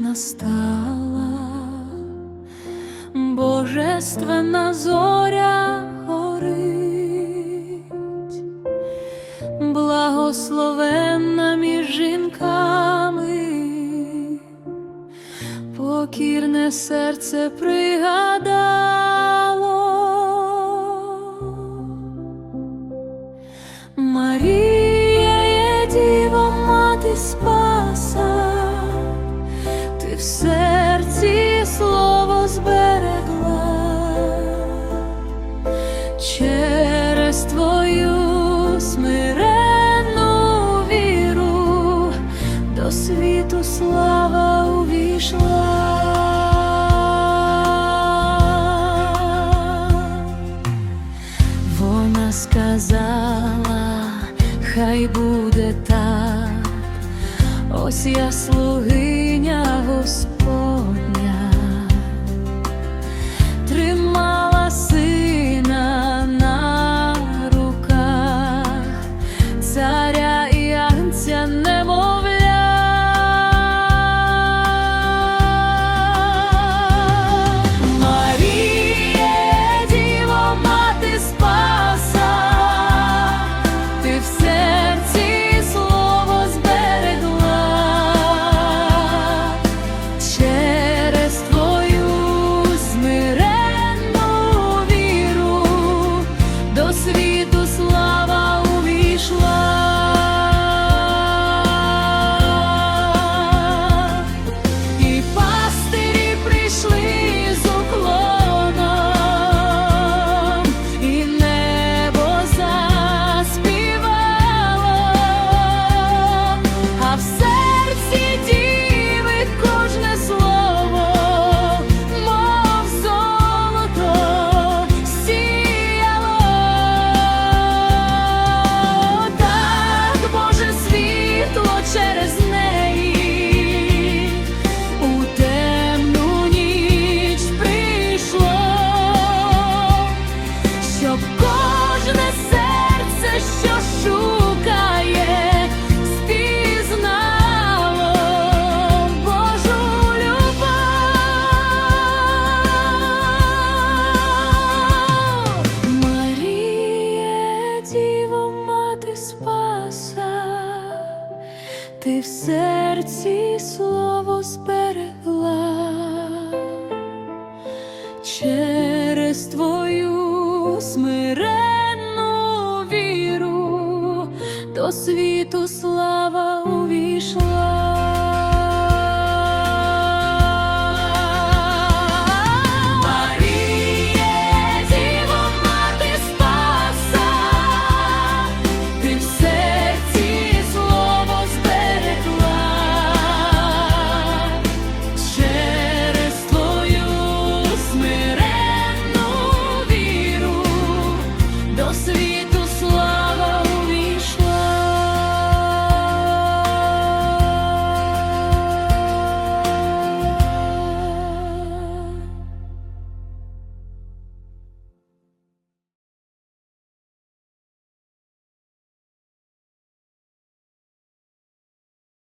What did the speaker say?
настала, божественна зоря горить, благословенна між жінками, покірне серце пригадало. Марія є діва, мати Спаса, ти в серці слово зберегла через твою смиренну віру до світу слава увійшла. Вона сказала, хай буде так, ось я слуги кожне серце, що шукає, спізнало Божу любов. Марія, діво, мати спаса, ти в серці. смиренну віру до світу славу.